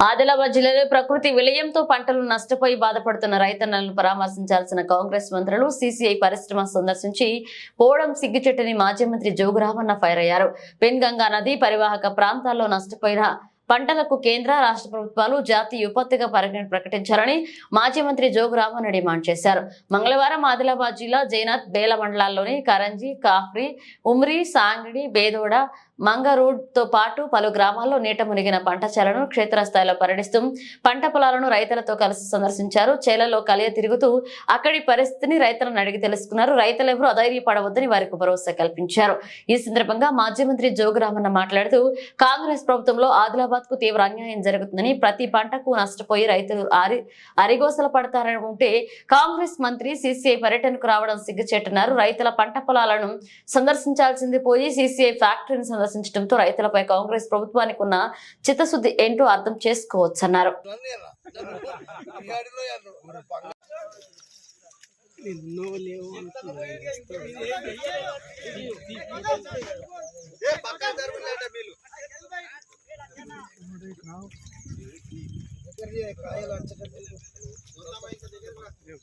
ఆదిలాబాద్ జిల్లాలో ప్రకృతి విలయంతో పంటలు నష్టపోయి బాధపడుతున్న రైతన్నలను పరామర్శించాల్సిన కాంగ్రెస్ మంత్రులు సీసీఐ పరిశ్రమ సందర్శించి పోవడం సిగ్గుచెట్టుని మాజీ మంత్రి జోగురామన్న ఫైర్ అయ్యారు. పెన్గంగా నది పరివాహక ప్రాంతాల్లో నష్టపోయిన పంటలకు కేంద్ర రాష్ట్ర ప్రభుత్వాలు జాతీయ విపత్తుగా పరిగణ ప్రకటించాలని మాజీ మంత్రి జోగురామన్ డిమాండ్ చేశారు. మంగళవారం ఆదిలాబాద్ జిల్లా జైనాథ్ బేల మండలాల్లోని కరంజీ కాఫ్రీ ఉమ్రి సాంగిడి బేదోడ మంగరూడ్తో పాటు పలు గ్రామాల్లో నీట మునిగిన పంట చేలను క్షేత్రస్థాయిలో పర్యటిస్తూ పంట పొలాలను రైతులతో కలిసి సందర్శించారు. చేలలో కలియ తిరుగుతూ అక్కడి పరిస్థితిని రైతులను అడిగి తెలుసుకున్నారు. రైతులెవరూ అధైర్యపడవద్దని వారికి భరోసా కల్పించారు. ఈ సందర్భంగా మాజీ మంత్రి జోగురామన్న మాట్లాడుతూ కాంగ్రెస్ ప్రభుత్వంలో ఆదిలాబాద్కు తీవ్ర అన్యాయం జరుగుతుందని ప్రతి పంటకు నష్టపోయి రైతులు అరి అరిగోసల పడతారని ఉంటే కాంగ్రెస్ మంత్రి సిసిఐ పర్యటనకు రావడం సిగ్గుచేటున్నారు. రైతుల పంట పొలాలను సందర్శించాల్సింది పోయి సిసిఐ ఫ్యాక్టరీని ఆలోచించడంతో రైతులపై కాంగ్రెస్ ప్రభుత్వానికి ఉన్న చిత్తశుద్ధి ఏంటో అర్థం చేసుకోవచ్చన్నారు.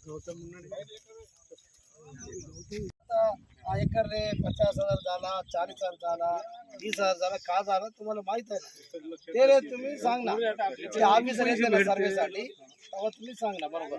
గౌతమ్ हा एकर रे पचास हजार झाला चाळीस हजार झाला वीस हजार झाला का झाला तुम्हाला माहित आहे ना ते रे तुम्ही सांग ना ते ऑफिसर येते ना सर्वेसाठी तेव्हा तुम्ही सांग ना बरोबर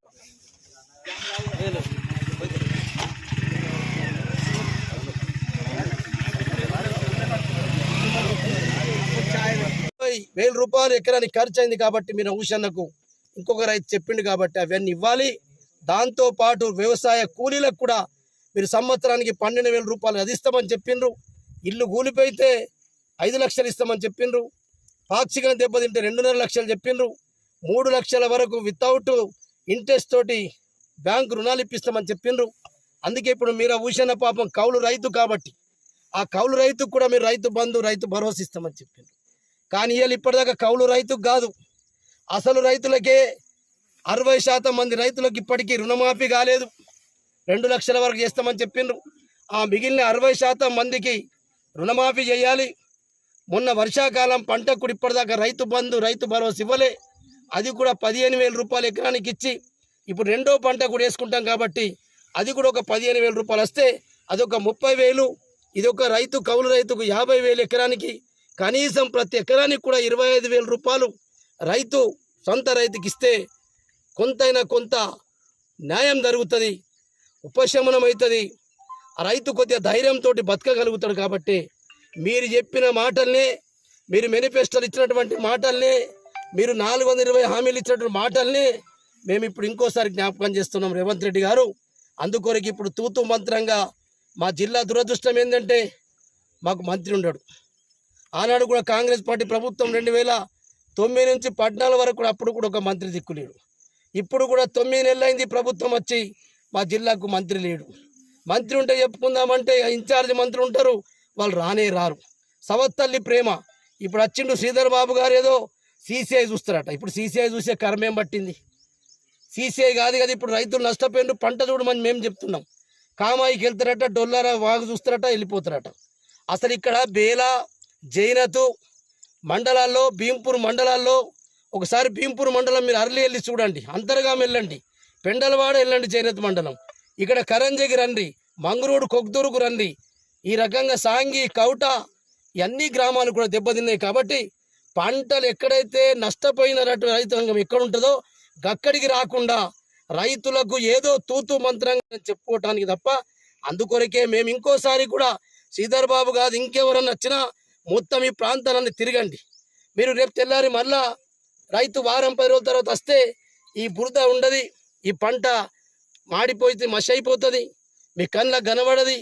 వేల రూపాయలు ఎకరానికి ఖర్చు అయింది కాబట్టి మీరు ఊషన్నకు ఇంకొక రైతు చెప్పిండు కాబట్టి అవన్నీ ఇవ్వాలి. దాంతో పాటు వ్యవసాయ కూలీలకు కూడా మీరు సంవత్సరానికి పన్నెండు వేల రూపాయలు అది ఇస్తామని చెప్పిండ్రు. ఇల్లు కూలిపోయితే ఐదు లక్షలు ఇస్తామని చెప్పిండ్రు. పాక్షికంగా దెబ్బతింటే రెండున్నర లక్షలు చెప్పిండ్రు. మూడు లక్షల వరకు వితౌట్ ఇంట్రెస్ట్ తోటి బ్యాంకు రుణాలు ఇప్పిస్తామని చెప్పిండ్రు. అందుకే ఇప్పుడు మీరు ఊషన్న పాపం కౌలు రైతు కాబట్టి ఆ కౌలు రైతుకు కూడా మీరు రైతు బంధు రైతు భరోసా ఇస్తామని చెప్పిండ్రు. కానీ వీళ్ళు ఇప్పటిదాకా కౌలు రైతుకు కాదు. అసలు రైతులకే అరవై శాతం మంది రైతులకు ఇప్పటికీ రుణమాఫీ కాలేదు. రెండు లక్షల వరకు చేస్తామని చెప్పిండ్రు. ఆ మిగిలిన అరవై శాతం మందికి రుణమాఫీ చేయాలి. మొన్న వర్షాకాలం పంటకు కూడా ఇప్పటిదాకా రైతు బంధు రైతు భరోసా ఇవ్వలే. అది కూడా పదిహేను వేల రూపాయలు ఎకరానికి ఇచ్చి ఇప్పుడు రెండో పంట కూడా వేసుకుంటాం కాబట్టి అది కూడా ఒక పదిహేను వేల రూపాయలు వస్తే అదొక ముప్పై వేలు ఇది ఒక రైతు కౌలు రైతుకు యాభై వేలు ఎకరానికి కనీసం ప్రతి ఎకరానికి కూడా ఇరవై ఐదు వేల రూపాయలు రైతు సొంత రైతుకి ఇస్తే కొంతైనా కొంత న్యాయం జరుగుతుంది ఉపశమనం అవుతుంది ఆ రైతు కొద్దిగా ధైర్యంతో బతకగలుగుతాడు కాబట్టి మీరు చెప్పిన మాటల్నే మీరు మేనిఫెస్టోలు ఇచ్చినటువంటి మాటల్నే మీరు నాలుగు వందల ఇరవై హామీలు ఇచ్చినటువంటి మాటల్ని మేము ఇప్పుడు ఇంకోసారి జ్ఞాపకం చేస్తున్నాం. రేవంత్ రెడ్డి గారు అందుకొరకు ఇప్పుడు తూతు మంత్రంగా మా జిల్లా దురదృష్టం ఏంటంటే మాకు మంత్రి ఉండడు. ఆనాడు కూడా కాంగ్రెస్ పార్టీ ప్రభుత్వం రెండు వేల తొమ్మిది నుంచి పద్నాలుగు వరకు కూడా అప్పుడు కూడా ఒక మంత్రి దిక్కులేడు ఇప్పుడు కూడా తొమ్మిది నెలలైంది ప్రభుత్వం వచ్చి మా జిల్లాకు మంత్రి లేడు. మంత్రి ఉంటే చెప్పుకుందామంటే ఇన్ఛార్జ్ మంత్రి ఉంటారు వాళ్ళు రానే రారు. సవత్తల్లి ప్రేమ. ఇప్పుడు వచ్చిండు శ్రీధర్ బాబు గారు ఏదో సీసీఐ చూస్తారట. ఇప్పుడు సీసీఐ చూసే కర్మేం పట్టింది? సీసీఐ కాదు కదా ఇప్పుడు రైతులు నష్టపోయిండు పంట చూడమని మేము చెప్తున్నాం. కామాయికి వెళ్తారట డొల్లారా వాగు చూస్తారట వెళ్ళిపోతారట. అసలు ఇక్కడ బేలా జైనతు మండలాల్లో భీంపూర్ మండలాల్లో ఒకసారి భీంపూర్ మండలం మీరు అరలి వెళ్ళి చూడండి. అంతర్గాం వెళ్ళండి. పెండలవాడ వెళ్ళండి జైనత్ మండలం. ఇక్కడ కరంజకి రండి మంగరూడు కొగ్దూరుకు రండి. ఈ రకంగా సాంగి కౌట ఇవన్నీ గ్రామాలు కూడా దెబ్బతిన్నాయి కాబట్టి పంటలు ఎక్కడైతే నష్టపోయిన రైతు రైతాంగం ఎక్కడుంటుందో గక్కడికి రాకుండా రైతులకు ఏదో తూతు మంత్రంగా చెప్పుకోవటానికి తప్ప అందుకొరకే మేము ఇంకోసారి కూడా శ్రీధర్ బాబు కాదు ఇంకెవరన్నా వచ్చినా మొత్తం ఈ ప్రాంతాలన్నీ తిరగండి. మీరు రేపు తెల్లారి మళ్ళా రైతు వారం పది రోజుల తర్వాత వస్తే ఈ బురద ఉండదు ఈ పంట మాడిపోతే మషి అయిపోతుంది మీ కళ్ళ కనబడది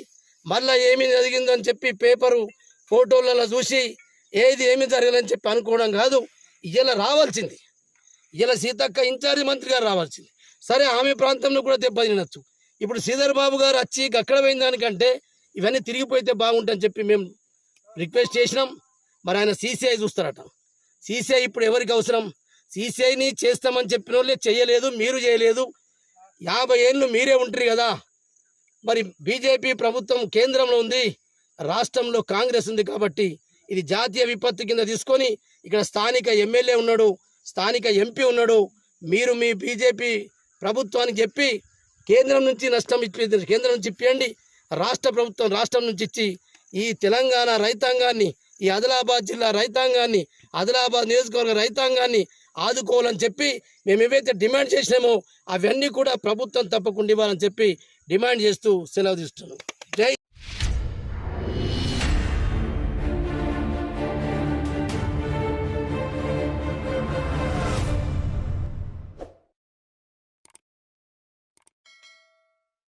మళ్ళీ ఏమి జరిగిందని చెప్పి పేపరు ఫోటోలలో చూసి ఏది ఏమి జరగదని చెప్పి అనుకోవడం కాదు ఇలా రావాల్సింది. ఇలా సీతక్క ఇన్ఛార్జి మంత్రి గారు రావాల్సింది. సరే ఆమె ప్రాంతంలో కూడా దెబ్బతినచ్చు ఇప్పుడు శ్రీధర్ బాబు గారు వచ్చి అక్కడ పోయిన దానికంటే ఇవన్నీ తిరిగిపోతే బాగుంటుందని చెప్పి మేము రిక్వెస్ట్ చేసినాం. మరి ఆయన సీసీఐ చూస్తారట. సీసీఐ ఇప్పుడు ఎవరికి అవసరం? సీసీఐని చేస్తామని చెప్పిన వాళ్ళే చేయలేదు మీరు చేయలేదు. యాభై ఏళ్ళు మీరే ఉంటారు కదా. మరి బీజేపీ ప్రభుత్వం కేంద్రంలో ఉంది రాష్ట్రంలో కాంగ్రెస్ ఉంది కాబట్టి ఇది జాతీయ విపత్తు కింద తీసుకొని ఇక్కడ స్థానిక ఎమ్మెల్యే ఉన్నాడు స్థానిక ఎంపీ ఉన్నాడు. మీరు మీ బీజేపీ ప్రభుత్వానికి చెప్పి కేంద్రం నుంచి నష్టం ఇప్పి కేంద్రం నుంచి ఇప్పియండి. రాష్ట్ర ప్రభుత్వం రాష్ట్రం నుంచి ఇచ్చి ఈ తెలంగాణ రైతాంగాన్ని ఈ ఆదిలాబాద్ జిల్లా రైతాంగాన్ని ఆదిలాబాద్ నియోజకవర్గ రైతాంగాన్ని ఆదుకోవాలని చెప్పి మేము ఏవైతే డిమాండ్ చేసినామో అవన్నీ కూడా ప్రభుత్వం తప్పకుండా ఇవ్వాలని చెప్పి డిమాండ్ చేస్తూ సెలవు తీస్తున్నాం.